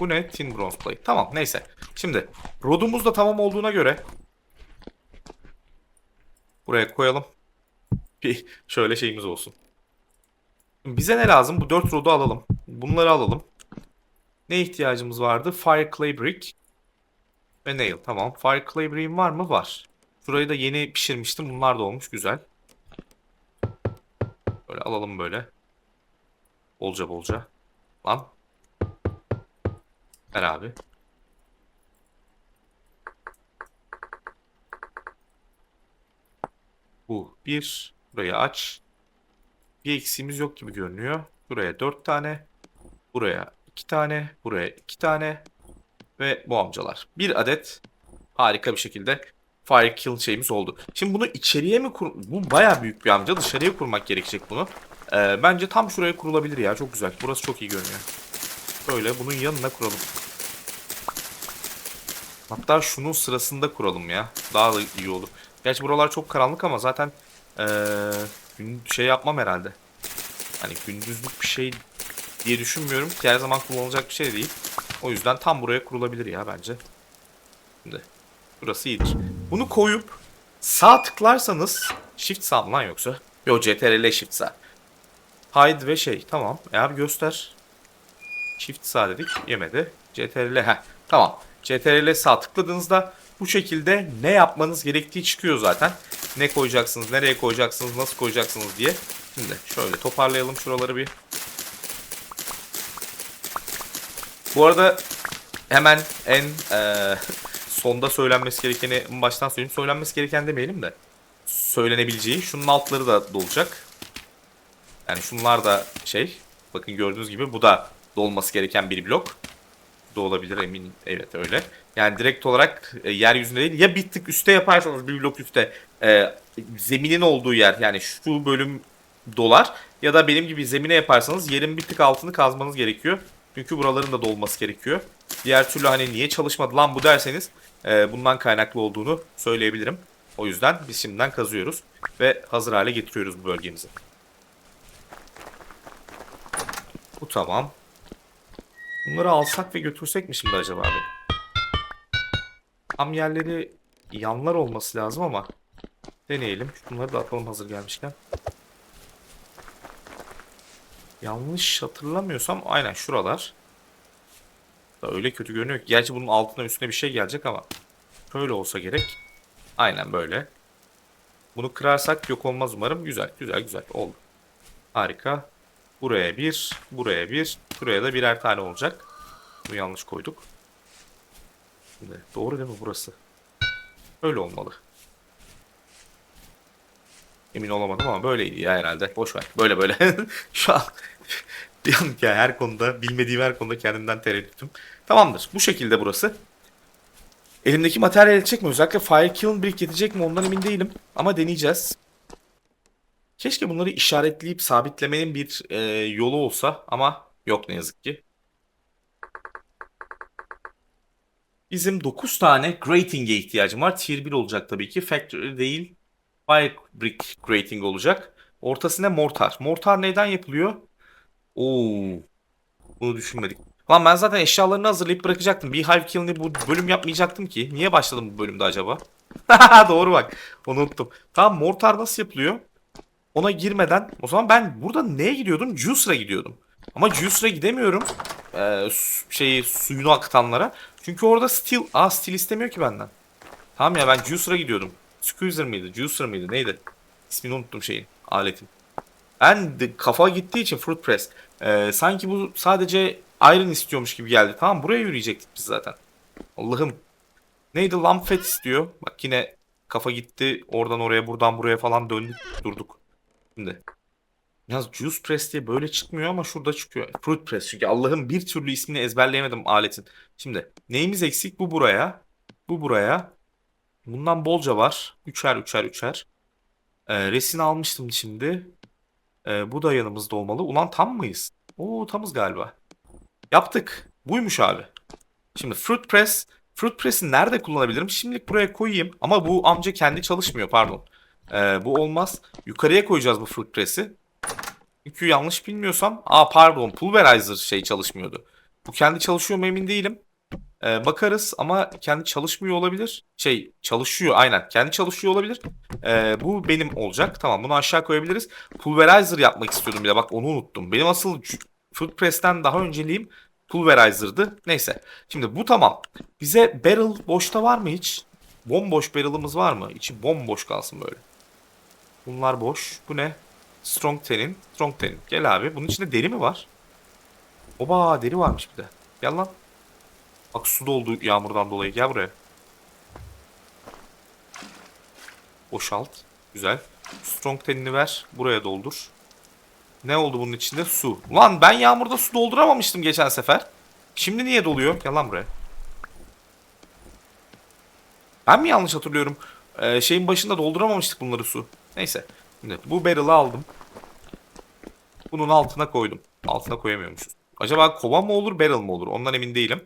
Bu ne? Tin bronze plate. Tamam neyse. Şimdi rodumuz da tamam olduğuna göre buraya koyalım. Bir şöyle şeyimiz olsun. Bize ne lazım? Bu 4 rodu alalım. Bunları alalım. Ne ihtiyacımız vardı? Fire clay brick ve nail. Tamam. Fire clay brick'im var mı? Var. Şurayı da yeni pişirmiştim. Bunlar da olmuş. Güzel. Böyle alalım böyle. Bolca bolca. Lan. Ver abi. Bu bir. Burayı aç. Bir eksiğimiz yok gibi görünüyor. Buraya dört tane. Buraya iki tane. Buraya iki tane. Ve bu amcalar. Bir adet harika bir şekilde fire kill şeyimiz oldu. Şimdi bunu içeriye mi kur... Bu baya büyük bir amca. Dışarıya kurmak gerekecek bunu. Ee, bence tam şuraya kurulabilir ya. Çok güzel. Burası çok iyi görünüyor. Böyle bunun yanına kuralım. Hatta şunun sırasında kuralım ya. Daha da iyi olur. Gerçi buralar çok karanlık ama zaten ee, şey yapmam herhalde. Hani gündüzlük bir şey diye düşünmüyorum her zaman kullanılacak bir şey değil. O yüzden tam buraya kurulabilir ya bence. Şimdi burası iyidir. Bunu koyup sağ tıklarsanız shift sağ mı lan yoksa? Yo CTRL shift sağ. Hide ve şey tamam. E abi göster. Shift sağ dedik yemedi. CTRL ha tamam. CTRL sağ tıkladığınızda bu şekilde ne yapmanız gerektiği çıkıyor zaten. Ne koyacaksınız, nereye koyacaksınız, nasıl koyacaksınız diye. Şimdi şöyle toparlayalım şuraları bir. Bu arada hemen en eee, sonda söylenmesi gerekeni baştan söyleyeyim. Söylenmesi gereken demeyelim de söylenebileceği. Şunun altları da dolacak. Yani şunlar da şey. Bakın gördüğünüz gibi bu da dolması gereken bir blok. Da olabilir emin. Evet öyle. Yani direkt olarak e, yeryüzünde değil. Ya bir tık üste yaparsanız bir blok üstte e, zeminin olduğu yer yani şu bölüm dolar. Ya da benim gibi zemine yaparsanız yerin bir tık altını kazmanız gerekiyor. Çünkü buraların da dolması gerekiyor. Diğer türlü hani niye çalışmadı lan bu derseniz e, bundan kaynaklı olduğunu söyleyebilirim. O yüzden biz şimdiden kazıyoruz ve hazır hale getiriyoruz bu bölgemizi. Bu tamam. Bunları alsak ve götürsek mi şimdi acaba abi? Tam yerleri yanlar olması lazım ama deneyelim. Şunları da atalım hazır gelmişken. Yanlış hatırlamıyorsam aynen şuralar. Da öyle kötü görünüyor ki. Gerçi bunun altına üstüne bir şey gelecek ama şöyle olsa gerek. Aynen böyle. Bunu kırarsak yok olmaz umarım. Güzel, güzel, güzel. Oldu. Harika. Buraya bir, buraya bir, buraya da birer tane olacak. Bunu yanlış koyduk. Şimdi doğru değil mi burası? Öyle olmalı. Emin olamadım ama böyleydi ya herhalde. Boş ver. Böyle böyle. Şu an bir an ya her konuda bilmediğim her konuda kendimden tereddütüm. Tamamdır. Bu şekilde burası. Elimdeki materyal yetecek mi? Özellikle Fire Kiln Brick yetecek mi? Ondan emin değilim. Ama deneyeceğiz. Keşke bunları işaretleyip sabitlemenin bir e, yolu olsa ama yok ne yazık ki. Bizim 9 tane grating'e ihtiyacım var. Tier 1 olacak tabii ki. Factory değil. Fire Brick Grating olacak. Ortasına mortar. Mortar neyden yapılıyor? Oo. Bunu düşünmedik. Lan ben zaten eşyalarını hazırlayıp bırakacaktım. Beehive Kill'ini bu bölüm yapmayacaktım ki. Niye başladım bu bölümde acaba? Doğru bak. Unuttum. Tamam mortar nasıl yapılıyor? Ona girmeden o zaman ben burada neye gidiyordum? Juicer'a gidiyordum. Ama Juicer'a gidemiyorum. Ee, şeyi suyunu akıtanlara. Çünkü orada steel... Aa steel istemiyor ki benden. Tamam ya ben Juicer'a gidiyordum. Squeezer mıydı? Juicer mıydı? Neydi? İsmini unuttum şeyin. Aletin. Ben de kafa gittiği için Fruit Press. ee, sanki bu sadece Iron istiyormuş gibi geldi. Tamam buraya yürüyecektik biz zaten. Allah'ım. Neydi? Lamp Fat istiyor. Bak yine kafa gitti. Oradan oraya buradan buraya falan döndük durduk. Şimdi. Yalnız Juice Press diye böyle çıkmıyor ama şurada çıkıyor. Fruit Press çünkü Allah'ım bir türlü ismini ezberleyemedim aletin. Şimdi neyimiz eksik? Bu buraya. Bu buraya. Bundan bolca var. Üçer üçer üçer. Ee, resin almıştım şimdi. Ee, bu da yanımızda olmalı. Ulan tam mıyız? Oo tamız galiba. Yaptık. Buymuş abi. Şimdi Fruit Press. Fruit Press'i nerede kullanabilirim? Şimdilik buraya koyayım. Ama bu amca kendi çalışmıyor pardon. Ee, bu olmaz. Yukarıya koyacağız bu Fruit Press'i. Çünkü yanlış bilmiyorsam... Aa pardon Pulverizer şey çalışmıyordu. Bu kendi çalışıyor mu emin değilim. Ee, bakarız ama kendi çalışmıyor olabilir. Şey çalışıyor aynen. Kendi çalışıyor olabilir. Ee, bu benim olacak. Tamam bunu aşağı koyabiliriz. Pulverizer yapmak istiyordum bir de bak onu unuttum. Benim asıl Food Press'ten daha önceliğim Pulverizer'dı. Neyse. Şimdi bu tamam. Bize barrel boşta var mı hiç? Bomboş barrel'ımız var mı? İçi bomboş kalsın böyle. Bunlar boş. Bu ne? Strong tenin. Strong tenin. Gel abi. Bunun içinde deri mi var? Oba deri varmış bir de. Gel lan. Bak su doldu yağmurdan dolayı. Gel buraya. Boşalt. Güzel. Strong tenini ver. Buraya doldur. Ne oldu bunun içinde? Su. Ulan ben yağmurda su dolduramamıştım geçen sefer. Şimdi niye doluyor? Gel lan buraya. Ben mi yanlış hatırlıyorum? Ee, şeyin başında dolduramamıştık bunları su. Neyse. Şimdi bu barrel'ı aldım. Bunun altına koydum. Altına koyamıyormuşuz. Acaba kova mı olur, barrel mı olur? Ondan emin değilim.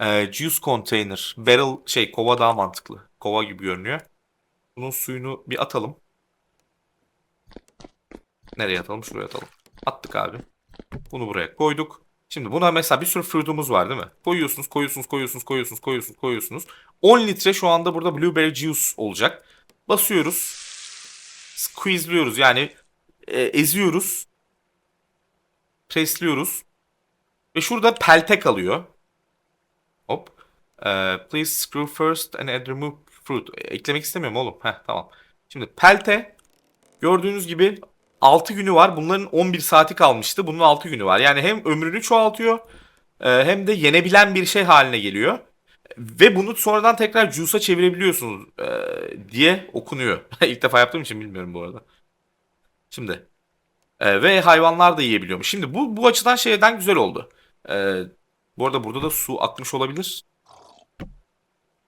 Ee, juice container. Barrel şey kova daha mantıklı. Kova gibi görünüyor. Bunun suyunu bir atalım. Nereye atalım? Şuraya atalım. Attık abi. Bunu buraya koyduk. Şimdi buna mesela bir sürü fruitumuz var değil mi? Koyuyorsunuz, koyuyorsunuz, koyuyorsunuz, koyuyorsunuz, koyuyorsunuz, koyuyorsunuz. 10 litre şu anda burada blueberry juice olacak. Basıyoruz. Squeeze'liyoruz yani e, eziyoruz. Presliyoruz. Ve şurada pelte kalıyor. Hop. Ee, please screw first and add remove fruit. E, Eklemek istemiyorum oğlum. Heh tamam. Şimdi pelte gördüğünüz gibi 6 günü var. Bunların 11 saati kalmıştı. Bunun 6 günü var. Yani hem ömrünü çoğaltıyor e, hem de yenebilen bir şey haline geliyor. Ve bunu sonradan tekrar juice'a çevirebiliyorsunuz e, diye okunuyor. İlk defa yaptığım için bilmiyorum bu arada. Şimdi e, ve hayvanlar da yiyebiliyormuş. Şimdi bu bu açıdan şeyden güzel oldu. E, bu arada burada da su akmış olabilir.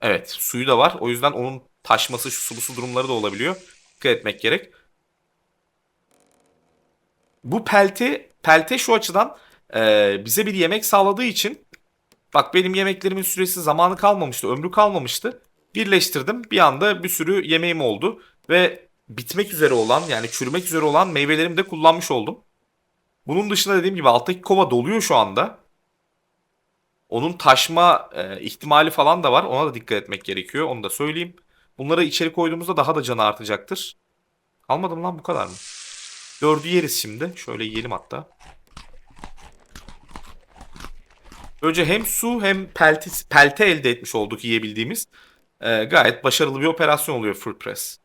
Evet, suyu da var. O yüzden onun taşması, şu sulu su durumları da olabiliyor. Dikkat etmek gerek. Bu pelte, pelte şu açıdan e, bize bir yemek sağladığı için bak benim yemeklerimin süresi zamanı kalmamıştı, ömrü kalmamıştı. Birleştirdim. Bir anda bir sürü yemeğim oldu ve bitmek üzere olan yani çürümek üzere olan meyvelerimi de kullanmış oldum. Bunun dışında dediğim gibi alttaki kova doluyor şu anda. Onun taşma e, ihtimali falan da var. Ona da dikkat etmek gerekiyor. Onu da söyleyeyim. Bunları içeri koyduğumuzda daha da canı artacaktır. Almadım lan bu kadar mı? Dördü yeriz şimdi. Şöyle yiyelim hatta. Önce hem su hem pelte, pelte elde etmiş olduk yiyebildiğimiz. E, gayet başarılı bir operasyon oluyor Fruit Press.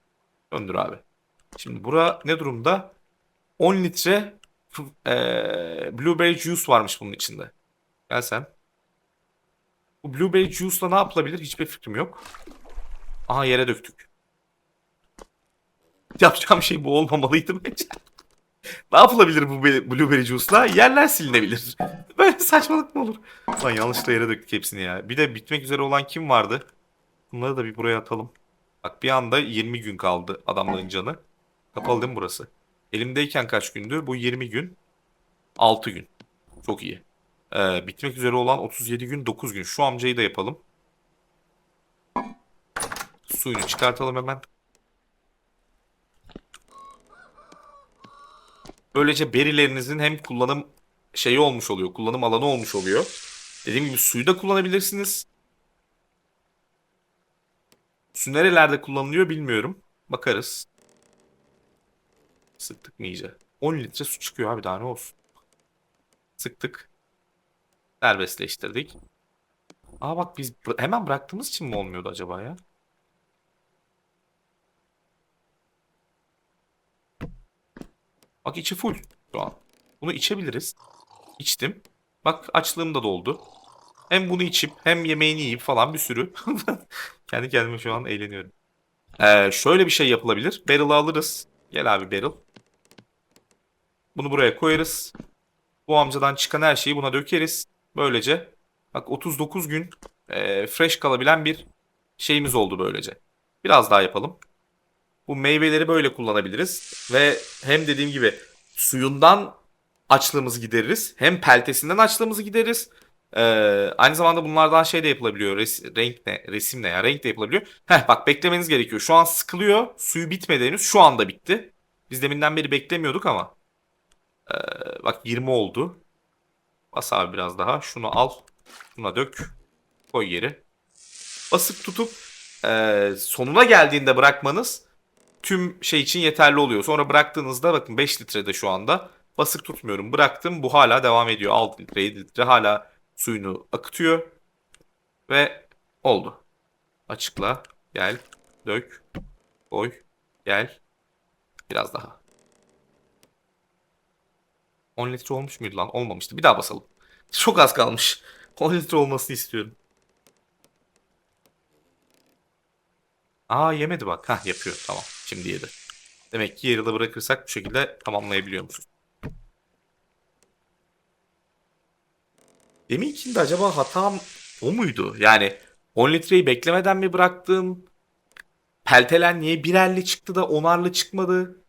Döndür abi. Şimdi bura ne durumda? 10 litre e, blueberry juice varmış bunun içinde. Gel sen. Bu blueberry juice'la ne yapılabilir? Hiçbir fikrim yok. Aha yere döktük. Yapacağım şey bu olmamalıydı bence. Ne yapılabilir bu be- blueberry juice'la? Yerler silinebilir. Böyle saçmalık mı olur? Lan yanlışlıkla yere döktük hepsini ya. Bir de bitmek üzere olan kim vardı? Bunları da bir buraya atalım. Bak bir anda 20 gün kaldı adamların canı. Kapalı değil mi burası? Elimdeyken kaç gündü? Bu 20 gün. 6 gün. Çok iyi. Ee, bitmek üzere olan 37 gün 9 gün. Şu amcayı da yapalım. Suyunu çıkartalım hemen. Böylece berilerinizin hem kullanım şeyi olmuş oluyor. Kullanım alanı olmuş oluyor. Dediğim gibi suyu da kullanabilirsiniz. Su nerelerde kullanılıyor bilmiyorum. Bakarız. Sıktık mı iyice? 10 litre su çıkıyor abi daha ne olsun. Sıktık. Serbestleştirdik. Aa bak biz hemen bıraktığımız için mi olmuyordu acaba ya? Bak içi full şu an. Bunu içebiliriz. İçtim. Bak açlığım da doldu. Hem bunu içip hem yemeğini yiyip falan bir sürü. Kendi kendime şu an eğleniyorum. Ee, şöyle bir şey yapılabilir. Barrel'ı alırız. Gel abi barrel. Bunu buraya koyarız. Bu amcadan çıkan her şeyi buna dökeriz. Böylece bak 39 gün e, fresh kalabilen bir şeyimiz oldu böylece. Biraz daha yapalım. Bu meyveleri böyle kullanabiliriz. Ve hem dediğim gibi suyundan açlığımızı gideririz. Hem peltesinden açlığımızı gideririz. Ee, aynı zamanda bunlardan şey de yapılabiliyor. Res- renk ne? Resim ne ya? Renk de yapılabiliyor. Heh bak beklemeniz gerekiyor. Şu an sıkılıyor. Suyu bitmedi. Şu anda bitti. Biz deminden beri beklemiyorduk ama. Ee, bak 20 oldu. Bas abi biraz daha. Şunu al. Şuna dök. Koy geri. Basıp tutup eee, sonuna geldiğinde bırakmanız tüm şey için yeterli oluyor. Sonra bıraktığınızda bakın 5 litrede şu anda. Basık tutmuyorum. Bıraktım. Bu hala devam ediyor. 6 litre 7 litre hala suyunu akıtıyor. Ve oldu. Açıkla. Gel. Dök. Koy. Gel. Biraz daha. 10 litre olmuş muydu lan? Olmamıştı. Bir daha basalım. Çok az kalmış. 10 litre olmasını istiyorum. Aa yemedi bak. Hah yapıyor. Tamam. Şimdi yedi. Demek ki yarıda bırakırsak bu şekilde tamamlayabiliyormuşuz. Deminkinde acaba hatam o muydu? Yani 10 litreyi beklemeden mi bıraktım? Peltelen niye birerli çıktı da onarlı çıkmadı?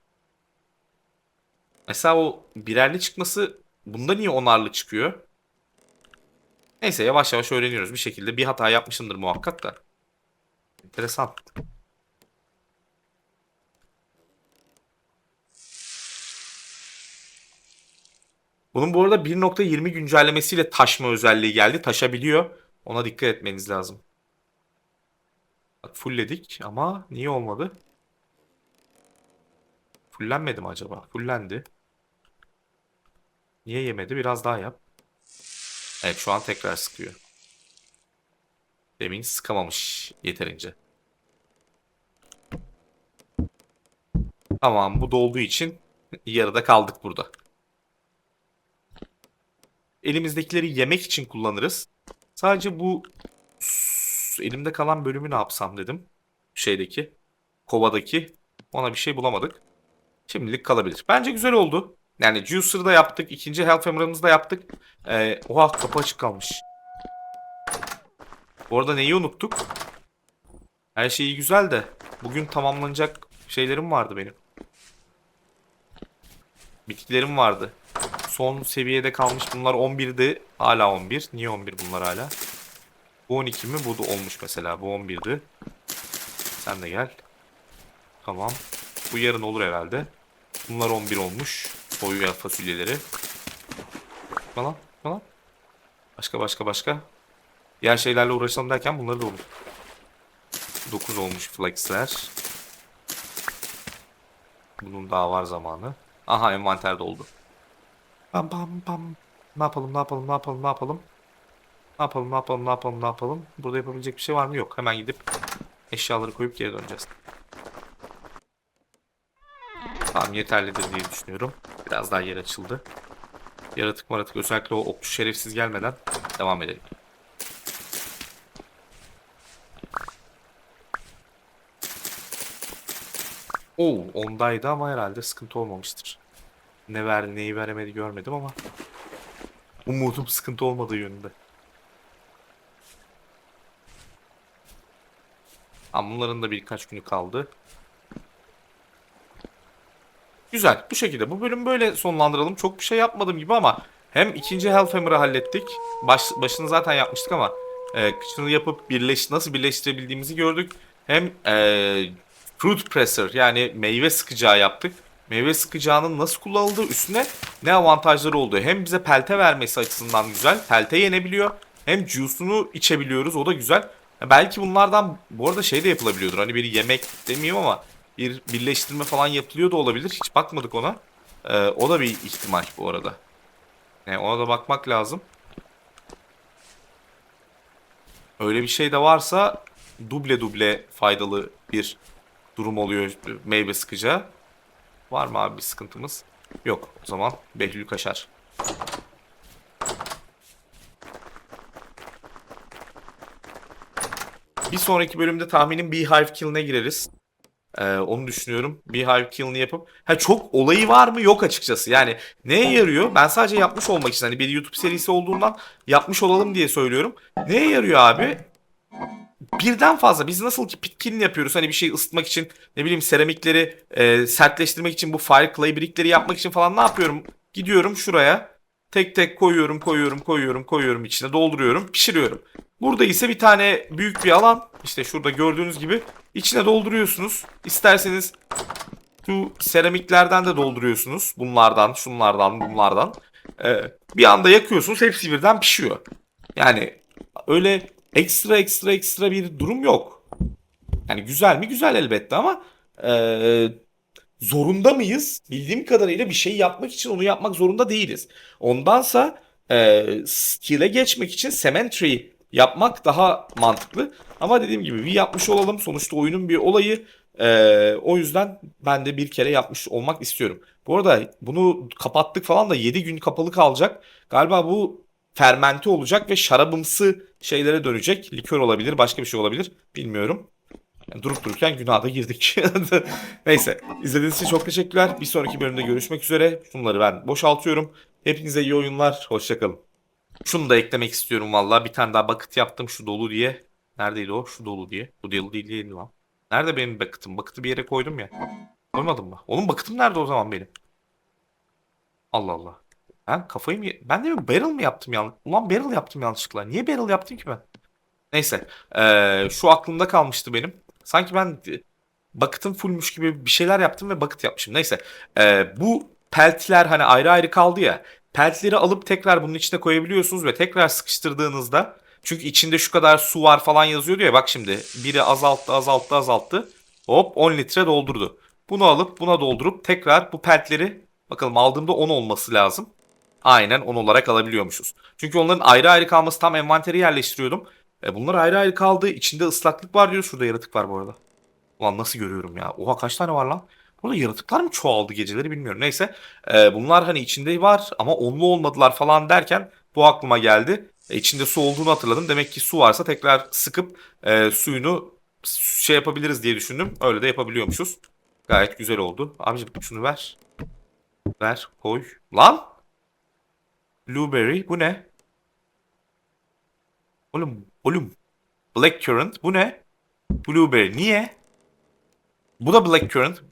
Mesela o birerli çıkması bunda niye onarlı çıkıyor? Neyse yavaş yavaş öğreniyoruz bir şekilde. Bir hata yapmışımdır muhakkak da. Enteresan. Bunun bu arada 1.20 güncellemesiyle taşma özelliği geldi. Taşabiliyor. Ona dikkat etmeniz lazım. Bak fullledik ama niye olmadı? Fullenmedi mi acaba? Fullendi. Niye yemedi? Biraz daha yap. Evet şu an tekrar sıkıyor. Demin sıkamamış yeterince. Tamam bu dolduğu için yarıda kaldık burada. Elimizdekileri yemek için kullanırız. Sadece bu elimde kalan bölümü ne yapsam dedim. Şeydeki, kovadaki. Ona bir şey bulamadık. Şimdilik kalabilir. Bence güzel oldu. Yani Juicer'ı da yaptık. ikinci Health Hammer'ımızı da yaptık. Ee, oha kapı açık kalmış. Bu arada neyi unuttuk? Her şey güzel de bugün tamamlanacak şeylerim vardı benim. Bitkilerim vardı. Son seviyede kalmış bunlar 11'di. Hala 11. Niye 11 bunlar hala? Bu 12 mi? Bu da olmuş mesela. Bu 11'di. Sen de gel. Tamam. Bu yarın olur herhalde. Bunlar 11 olmuş. Soya fasulyeleri. Falan falan. Başka başka başka. Diğer şeylerle uğraşalım derken bunları da olur. 9 olmuş flexler. Bunun daha var zamanı. Aha envanter doldu. Pam pam pam. Ne yapalım ne yapalım ne yapalım ne yapalım. Ne yapalım ne yapalım ne yapalım ne yapalım. Burada yapabilecek bir şey var mı? Yok. Hemen gidip eşyaları koyup geri döneceğiz. Tamam yeterlidir diye düşünüyorum. Biraz daha yer açıldı. Yaratık maratık özellikle o okçu şerefsiz gelmeden devam edelim. Oo, ondaydı ama herhalde sıkıntı olmamıştır. Ne verdi neyi veremedi görmedim ama umudum sıkıntı olmadığı yönünde. Ama bunların da birkaç günü kaldı. Güzel. Bu şekilde. Bu bölüm böyle sonlandıralım. Çok bir şey yapmadım gibi ama hem ikinci Hellhammer'ı hallettik. Baş, başını zaten yapmıştık ama e, kıçını yapıp birleş, nasıl birleştirebildiğimizi gördük. Hem e, Fruit Presser yani meyve sıkacağı yaptık. Meyve sıkacağının nasıl kullanıldığı üstüne ne avantajları olduğu. Hem bize pelte vermesi açısından güzel. Pelte yenebiliyor. Hem juice'unu içebiliyoruz. O da güzel. Belki bunlardan bu arada şey de yapılabiliyordur. Hani bir yemek demeyeyim ama bir birleştirme falan yapılıyor da olabilir. Hiç bakmadık ona. Ee, o da bir ihtimal bu arada. Yani ona da bakmak lazım. Öyle bir şey de varsa duble duble faydalı bir durum oluyor meyve sıkacağı. Var mı abi bir sıkıntımız? Yok. O zaman Behlül kaşar. Bir sonraki bölümde tahminim Beehive Kill'ine gireriz. Ee, onu düşünüyorum. Beehive Kill'ini yapıp. Ha çok olayı var mı? Yok açıkçası. Yani neye yarıyor? Ben sadece yapmış olmak için. Hani bir YouTube serisi olduğundan yapmış olalım diye söylüyorum. Neye yarıyor abi? Birden fazla. Biz nasıl ki pit killing yapıyoruz. Hani bir şey ısıtmak için ne bileyim seramikleri e, sertleştirmek için bu fire clay brickleri yapmak için falan ne yapıyorum? Gidiyorum şuraya. Tek tek koyuyorum, koyuyorum, koyuyorum, koyuyorum içine dolduruyorum, pişiriyorum. Burada ise bir tane büyük bir alan işte şurada gördüğünüz gibi içine dolduruyorsunuz. İsterseniz şu seramiklerden de dolduruyorsunuz. Bunlardan, şunlardan, bunlardan. e, bir anda yakıyorsunuz hepsi birden pişiyor. Yani öyle ekstra ekstra ekstra bir durum yok. Yani güzel mi? Güzel elbette ama e, zorunda mıyız? Bildiğim kadarıyla bir şey yapmak için onu yapmak zorunda değiliz. Ondansa e, skill'e geçmek için cemetery yapmak daha mantıklı. Ama dediğim gibi bir yapmış olalım. Sonuçta oyunun bir olayı. E, o yüzden ben de bir kere yapmış olmak istiyorum. Bu arada bunu kapattık falan da 7 gün kapalı kalacak. Galiba bu fermente olacak ve şarabımsı şeylere dönecek. Likör olabilir, başka bir şey olabilir. Bilmiyorum. Yani durup dururken günaha da girdik. Neyse. izlediğiniz için çok teşekkürler. Bir sonraki bölümde görüşmek üzere. Şunları ben boşaltıyorum. Hepinize iyi oyunlar. Hoşçakalın. Şunu da eklemek istiyorum valla. Bir tane daha bucket yaptım şu dolu diye. Neredeydi o? Şu dolu diye. Bu dolu değil değil lan. Nerede benim bucket'ım? Bucket'ı bir yere koydum ya. Koymadım mı? Oğlum bucket'ım nerede o zaman benim? Allah Allah. Ben kafayı mı... Ben de mi barrel mı yaptım yanlış? Ulan barrel yaptım yanlışlıkla. Niye barrel yaptım ki ben? Neyse. Ee, şu aklımda kalmıştı benim. Sanki ben e, bucket'ım fullmuş gibi bir şeyler yaptım ve bucket yapmışım. Neyse. Ee, bu peltler hani ayrı ayrı kaldı ya. Peltleri alıp tekrar bunun içine koyabiliyorsunuz ve tekrar sıkıştırdığınızda çünkü içinde şu kadar su var falan yazıyordu ya bak şimdi biri azalttı azalttı azalttı hop 10 litre doldurdu. Bunu alıp buna doldurup tekrar bu peltleri bakalım aldığımda 10 olması lazım. Aynen 10 olarak alabiliyormuşuz. Çünkü onların ayrı ayrı kalması tam envanteri yerleştiriyordum. E bunlar ayrı ayrı kaldı. İçinde ıslaklık var diyor. Şurada yaratık var bu arada. Ulan nasıl görüyorum ya. Oha kaç tane var lan? Burada yaratıklar mı çoğaldı geceleri bilmiyorum. Neyse. E, bunlar hani içinde var ama onlu olmadılar falan derken bu aklıma geldi. E, içinde su olduğunu hatırladım. Demek ki su varsa tekrar sıkıp e, suyunu şey yapabiliriz diye düşündüm. Öyle de yapabiliyormuşuz. Gayet güzel oldu. Abicim şunu ver. Ver koy. Lan! Blueberry bu ne? Oğlum, oğlum. Blackcurrant bu ne? Blueberry niye? Bu da blackcurrant.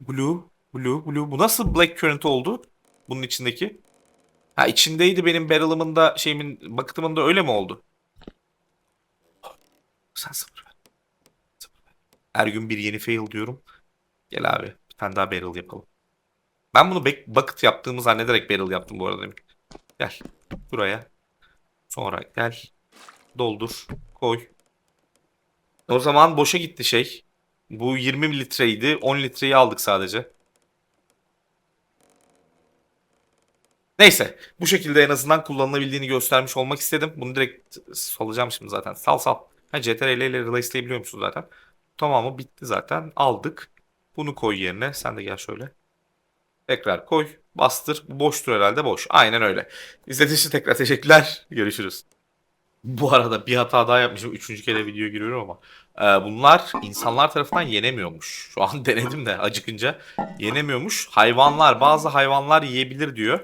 Blue, blue, blue. Bu nasıl blackcurrant oldu? Bunun içindeki. Ha içindeydi benim barrel'ımın da şeyimin bucket'ımın da öyle mi oldu? Sen sıfır ver. Sıfır ver. Her gün bir yeni fail diyorum. Gel abi bir tane daha barrel yapalım. Ben bunu bucket yaptığımı zannederek barrel yaptım bu arada. Gel buraya. Sonra gel. Doldur. Koy. O zaman boşa gitti şey. Bu 20 litreydi. 10 litreyi aldık sadece. Neyse. Bu şekilde en azından kullanılabildiğini göstermiş olmak istedim. Bunu direkt salacağım şimdi zaten. Sal sal. Ha CTRL ile replace'leyebiliyor musun zaten? Tamamı bitti zaten. Aldık. Bunu koy yerine. Sen de gel şöyle. Tekrar koy. Bastır. Boştur herhalde boş. Aynen öyle. İzlediğiniz için tekrar teşekkürler. Görüşürüz. Bu arada bir hata daha yapmışım. Üçüncü kere video giriyorum ama. Ee, bunlar insanlar tarafından yenemiyormuş. Şu an denedim de acıkınca yenemiyormuş. Hayvanlar bazı hayvanlar yiyebilir diyor.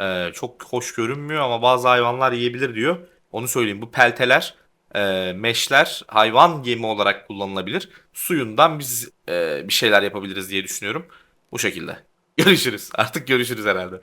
Ee, çok hoş görünmüyor ama bazı hayvanlar yiyebilir diyor. Onu söyleyeyim. Bu pelteler, e, meşler hayvan yemi olarak kullanılabilir. Suyundan biz e, bir şeyler yapabiliriz diye düşünüyorum. Bu şekilde. Görüşürüz. Artık görüşürüz herhalde.